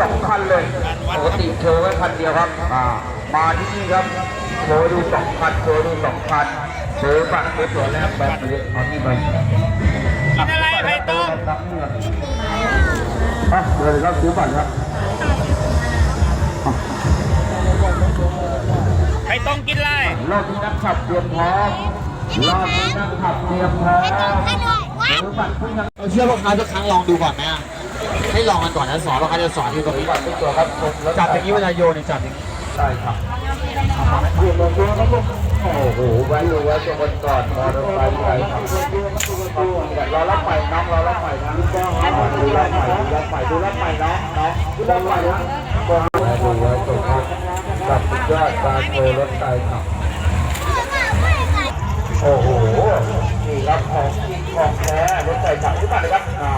สองคันเลยปกติโชว์ไว้คันเดียวครับอ่ามาที่นี่ครับโชว์ดูสองคันโชว์ดูสองคันโชว์บัตรสวยๆแล้วแบบนี้เอานี่ไปกินอะไรไผ่ต้มอะเดี๋ยวครับซื้อบัตรครับไผ่ต้มกินอะไรรอบนี้นักขับเตรียมพร้อมรอบนี้นักขับเตรียมพร้อมซื้อบัตรเพิ่งยังเราเชื่อลูกค้าทุกครั้งลองดูก่อนไหมอะ ให้ลองกันก่อนนะสอนลูกค้าจะสอนที่ตรงนี้บัตรทุกตัวครับจับอย่างนี้เวลาโยนเนี่ยจับอย่างนี้ใช่ครับโอ้โหไว้ดูไว้ตัวบนก่อนมอเตอร์ไซค์ใครครับรอรับใหม่น้องรอรับใหม่นะดูรับใหม่ดูรับใหม่ดูรับใหม่น้องน้องดูรับใหม่นะก็ดูไว้ตรงครับกับยอดการโชว์รถไฟครับโอ้โหนี่ครับของของแท้รถไฟถังที่มาเลยครับอ่า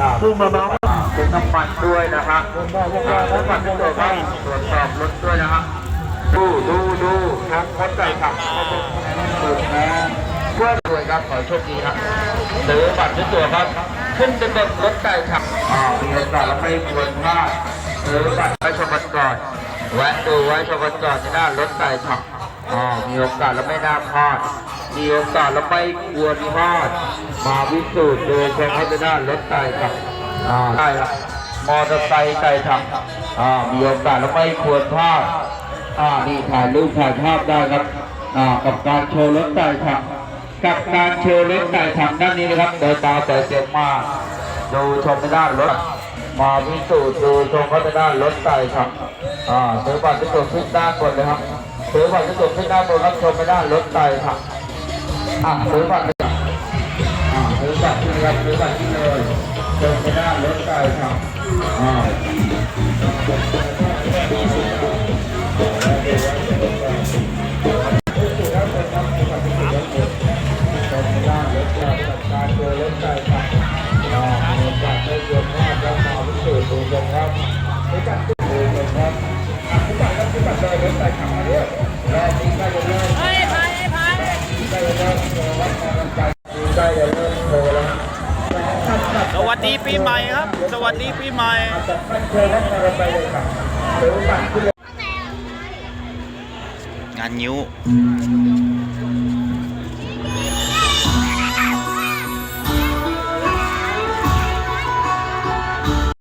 อ่าซึ่งมาน้อง เป็นน้ำมันด้วยนะฮะอ่าน้ำมันด้วยครับตรวจสอบรถด้วยนะฮะดูดูดูทั้งรถไฟถังสุดแท้เพื่อนรวยครับขอโชคดีครับซื้อบัตรซื้อตัวครับ ขึ้นเป็นบนรถไฟถังอ่ามีโอกาสเราไม่ควรพลาดซื้อบัตรไว้ชมกันก่อนแวะดูไว้ชมกันก่อนที่หน้ารถไฟถังอ๋อมีโอกาสแล้วไม่น่าพลาดมีโอกาสแล้วไม่ควรพลาดมาพิสูจน์โดยใช้พัฒนารถไก่ครับ อ่าได้ละมอเตอร์ไซค์ไก่ถังอ่ามีโอกาสแล้วไม่ควรพลาดอ่านี่ถ่ายรูปถ่ายภาพได้ครับอ่ากับการโชว์รถไก่ถังกับการโชว์รถไก่ถังด้านนี้นะครับโดยตาแต่เสียงมาดูชมในด้านรถมาพิสูจน์ดูชมพัฒนารถไก่ถังอ่าซื้อบัตรพิสูจน์ขึ้นด้านบนเลยครับซื้อบัตรพิสูจน์ขึ้นด้านบนรับชมไม่ได้รถไก่ถังอ่าซื้อบัตรอ่าซื้อบัตรที่ครับซื้อบัตรที่เลย ชมไม่ได้รถไก่ถังอ่าการเจอรถไฟครับอ่ามีโอกาสได้เยอะมากแล้วมาพิสูจน์ดูกันครับในการพิสูจน์ดูกัน วัสดีปีใหม่ครับ สวัสดีปีใหม่งานนิ้ว